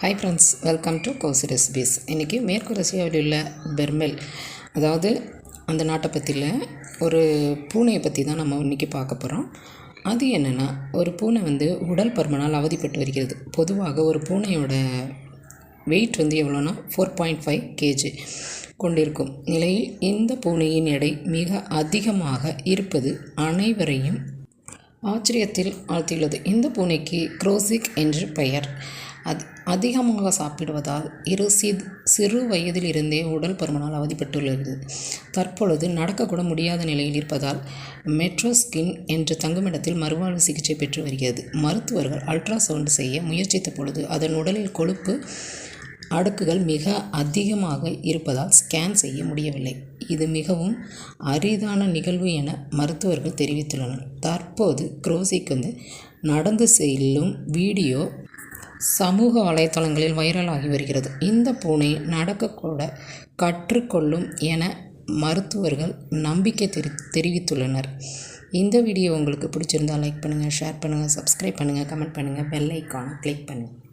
Hi friends welcome to Kousi recipes இன்றைக்கி மேற்கு ரஷ்யாவில் உள்ள பெர்மெல் அதாவது அந்த நாட்டை பற்றியில் ஒரு பூனையை பற்றி தான் நம்ம இன்றைக்கி பார்க்க போகிறோம் அது என்னென்னா ஒரு பூனை வந்து உடல் பருமனால் அவதிப்பட்டு வருகிறது. பொதுவாக ஒரு பூனையோட வெயிட் வந்து எவ்வளோன்னா ஃபோர் பாயிண்ட் ஃபைவ் கேஜி கொண்டிருக்கும். நிலையில் இந்த பூனையின் எடை மிக அதிகமாக இருப்பது அனைவரையும் ஆச்சரியத்தில் ஆழ்த்தியுள்ளது. இந்த பூனைக்கு குரோசிக் என்று பெயர். அது அதிகமாக சாப்பிடுவதால் இரு சி சிறு வயதிலிருந்தே உடல் பருமனால் அவதிப்பட்டுள்ளது. தற்பொழுது நடக்கக்கூட முடியாத நிலையில் இருப்பதால் மெட்ரோஸ்கின் என்ற தங்குமிடத்தில் மறுவாழ்வு சிகிச்சை பெற்று வருகிறது. மருத்துவர்கள் அல்ட்ராசவுண்ட் செய்ய முயற்சித்த பொழுது அதன் உடலில் கொழுப்பு அடுக்குகள் மிக அதிகமாக இருப்பதால் ஸ்கேன் செய்ய முடியவில்லை. இது மிகவும் அரிதான நிகழ்வு என மருத்துவர்கள் தெரிவித்துள்ளனர். தற்போது குரோசிக்கு வந்து நடந்து செல்லும் வீடியோ சமூக வலைத்தளங்களில் வைரலாகி வருகிறது. இந்த பூனை நடக்கக்கூட கற்றுக்கொள்ளும் என மருத்துவர்கள் நம்பிக்கை தெரி தெரிவித்துள்ளனர். இந்த வீடியோ உங்களுக்கு பிடிச்சிருந்தால் லைக் பண்ணுங்கள் ஷேர் பண்ணுங்கள் சப்ஸ்கிரைப் பண்ணுங்கள் கமெண்ட் பண்ணுங்கள் பெல் ஐக்கானை கிளிக் பண்ணுங்கள்